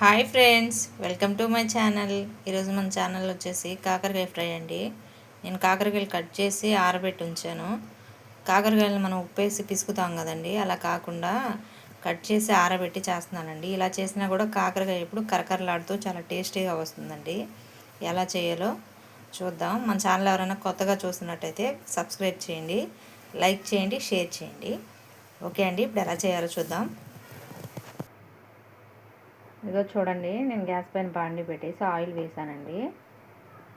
Hi friends welcome to my channel. ఈరోజు మన channel వచ్చేసి కాకరకాయ ఫ్రై అండి. నేను కాకరకాయలు కట్ చేసి ఆరబెట్టి ఉంచాను. కాకరకాయలు మనం ఉప్పేసి పిసుకుతాం కదండి అలా కాకుండా కట్ చేసి ఆరబెట్టి చేస్తున్నానండి. ఇలా చేసినా కూడా కాకరకాయ ఇప్పుడు కరకరలాడుతూ చాలా టేస్టీగా వస్తుందండి. ఎలా చేయాలో చూద్దాం. మన ఛానల్ ఎవరైనా కొత్తగా చూస్తున్నట్టయితే సబ్స్క్రైబ్ చేయండి లైక్ చేయండి షేర్ చేయండి. ఓకే అండి ఇప్పుడు ఎలా చేయాలో చూద్దాం. ఇదో చూడండి నేను గ్యాస్ పైన బాండి పెట్టేసి ఆయిల్ వేసానండి.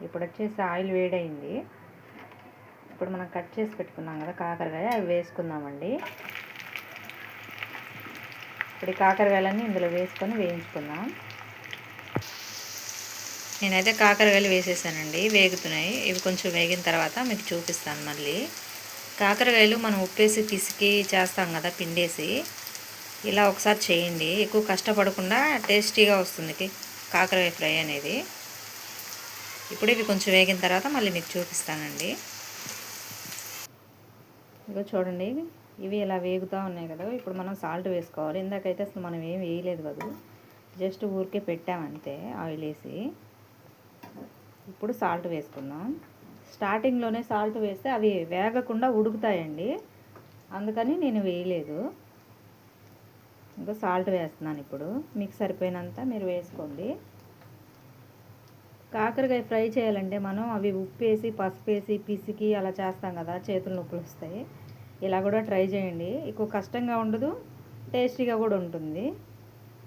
ఇప్పుడు వచ్చేసి ఆయిల్ వేడైంది. ఇప్పుడు మనం కట్ చేసి పెట్టుకున్నాం కదా కాకరకాయ అవి వేసుకుందామండి. ఇప్పుడు ఈ కాకరకాయలన్నీ ఇందులో వేసుకొని వేయించుకుందాం. నేనైతే కాకరకాయలు వేసేసానండి వేగుతున్నాయి. ఇవి కొంచెం వేగిన తర్వాత మీకు చూపిస్తాను మళ్ళీ. కాకరకాయలు మనం ఉప్పేసి పిసికి చేస్తాం కదా పిండేసి. ఇలా ఒకసారి చేయండి. ఎక్కువ కష్టపడకుండా టేస్టీగా వస్తుంది. కాకరకాయ ఫ్రై అనేది. ఇప్పుడు ఇవి కొంచెం వేగిన తర్వాత మళ్ళీ మీకు చూపిస్తానండి. ఇగో చూడండి. ఇవి ఇలా వేగుతూ ఉన్నాయి కదా. ఇప్పుడు మనం సాల్ట్ వేసుకోవాలి. ఇందాకైతే అసలు మనం ఏం వేయలేదు కదా. జస్ట్ ఊరికే పెట్టామంతే ఆయిల్ వేసి. ఇప్పుడు సాల్ట్ వేసుకుందాం. స్టార్టింగ్లోనే సాల్ట్ వేస్తే అవి వేగకుండా ఉడుకుతాయండి. అందుకని నేను వేయలేదు. ఇంకా సాల్ట్ వేస్తున్నాను ఇప్పుడు. మీకు సరిపోయినంత మీరు వేసుకోండి. కాకరకాయ ఫ్రై చేయాలంటే మనం అవి ఉప్పు వేసి పసుపు వేసి పిసికి అలా చేస్తాం కదా చేతులు నొప్పులు వస్తాయి. ఇలా కూడా ట్రై చేయండి. ఎక్కువ కష్టంగా ఉండదు టేస్టీగా కూడా ఉంటుంది.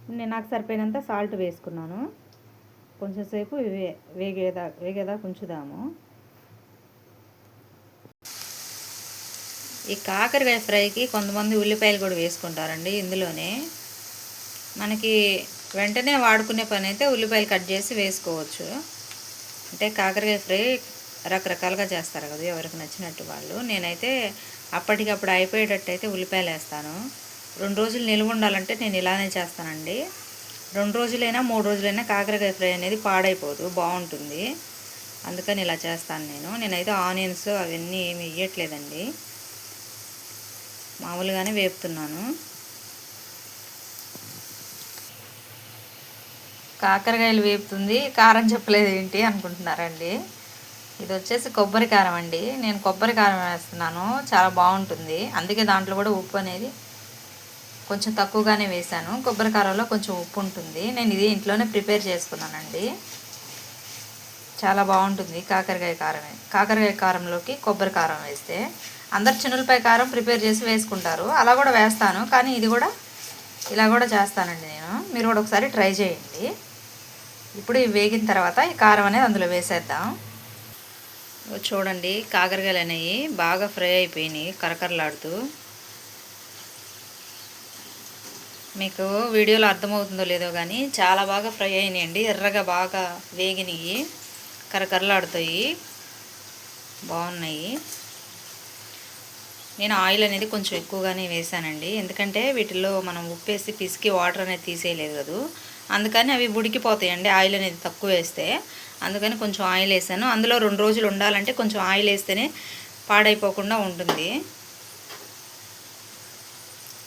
నేను నాకు సరిపోయినంత సాల్ట్ వేసుకున్నాను. కొంచెం సేపు వేగేదా వేగేదా ఉంచుదాము. ఈ కాకరకాయ ఫ్రైకి కొంతమంది ఉల్లిపాయలు కూడా వేసుకుంటారండి ఇందులోనే. మనకి వెంటనే వాడుకునే పని అయితే ఉల్లిపాయలు కట్ చేసి వేసుకోవచ్చు. అంటే కాకరకాయ ఫ్రై రకరకాలుగా చేస్తారు కదా ఎవరికి నచ్చినట్టు వాళ్ళు. నేనైతే అప్పటికప్పుడు అయిపోయేటట్టు అయితే ఉల్లిపాయలు వేస్తాను. రెండు రోజులు నిల్వ ఉండాలంటే నేను ఇలానే చేస్తానండి. రెండు రోజులైనా మూడు రోజులైనా కాకరకాయ ఫ్రై అనేది పాడైపోదు బాగుంటుంది. అందుకని ఇలా చేస్తాను నేను. నేనైతే ఆనియన్స్ అవన్నీ ఏమి వేయట్లేదండి మామూలుగానే వేపుతున్నాను. కాకరకాయలు వేపుతుంది. కారం చెప్పలేదు ఏంటి అనుకుంటున్నారండి. ఇది వచ్చేసి కొబ్బరి కారం అండి. నేను కొబ్బరి కారం వేస్తున్నాను. చాలా బాగుంటుంది. అందుకే దాంట్లో కూడా ఉప్పు అనేది కొంచెం తక్కువగానే వేశాను. కొబ్బరి కారంలో కొంచెం ఉప్పు ఉంటుంది. నేను ఇది ఇంట్లోనే ప్రిపేర్ చేసుకున్నానండి. చాలా బాగుంటుంది కాకరకాయ కారం కాకరకాయ కారంలోకి కొబ్బరి కారం వేస్తే అందరు చిన్నులపై కారం ప్రిపేర్ చేసి వేసుకుంటారు. అలా కూడా వేస్తాను కానీ ఇది కూడా ఇలా కూడా చేస్తానండి నేను. మీరు కూడా ఒకసారి ట్రై చేయండి. ఇప్పుడు ఇవి వేగిన తర్వాత ఈ కారం అనేది అందులో వేసేద్దాం. చూడండి కాకరకాయలు అనేవి బాగా ఫ్రై అయిపోయినాయి కరకరలాడుతూ. మీకు వీడియోలో అర్థమవుతుందో లేదో కానీ చాలా బాగా ఫ్రై అయినాయండి ఎర్రగా బాగా వేగినాయి. కరకరలాడుతాయి. బాగున్నాయి. నేను ఆయిల్ అనేది కొంచెం ఎక్కువగానే వేసానండి. ఎందుకంటే వీటిల్లో మనం ఉప్పేసి పిసికి వాటర్ అనేది తీసేయలేదు కదా. అందుకని అవి ఉడికిపోతాయండి ఆయిల్ అనేది తక్కువ వేస్తే. అందుకని కొంచెం ఆయిల్ వేసాను. అందులో రెండు రోజులు ఉండాలంటే కొంచెం ఆయిల్ వేస్తేనే పాడైపోకుండా ఉంటుంది.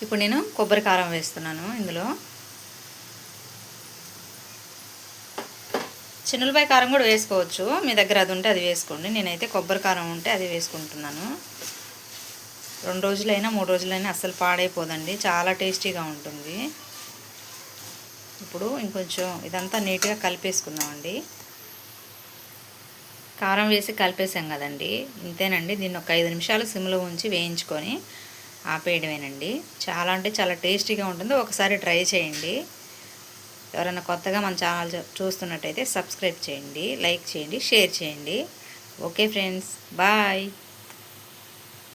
ఇప్పుడు నేను కొబ్బరి కారం వేస్తున్నాను ఇందులో. చిన్నులపాయ కారం కూడా వేసుకోవచ్చు. మీ దగ్గర అది ఉంటే అది వేసుకోండి. నేనైతే కొబ్బరి కారం ఉంటే అది వేసుకుంటున్నాను. రెండు రోజులైనా మూడు రోజులైనా అస్సలు పాడైపోదండి. చాలా టేస్టీగా ఉంటుంది. ఇప్పుడు ఇంకొంచెం ఇదంతా నీట్గా కలిపేసుకుందామండి. కారం వేసి కలిపేసాం కదండి. ఇంతేనండి. దీన్ని ఒక ఐదు నిమిషాలు సిమ్లో ఉంచి వేయించుకొని ఆపేయడమేనండి. చాలా అంటే చాలా టేస్టీగా ఉంటుంది. ఒకసారి ట్రై చేయండి. ఎవరైనా కొత్తగా మన ఛానల్ చూస్తున్నట్టయితే సబ్స్క్రైబ్ చేయండి లైక్ చేయండి షేర్ చేయండి. Okay friends bye.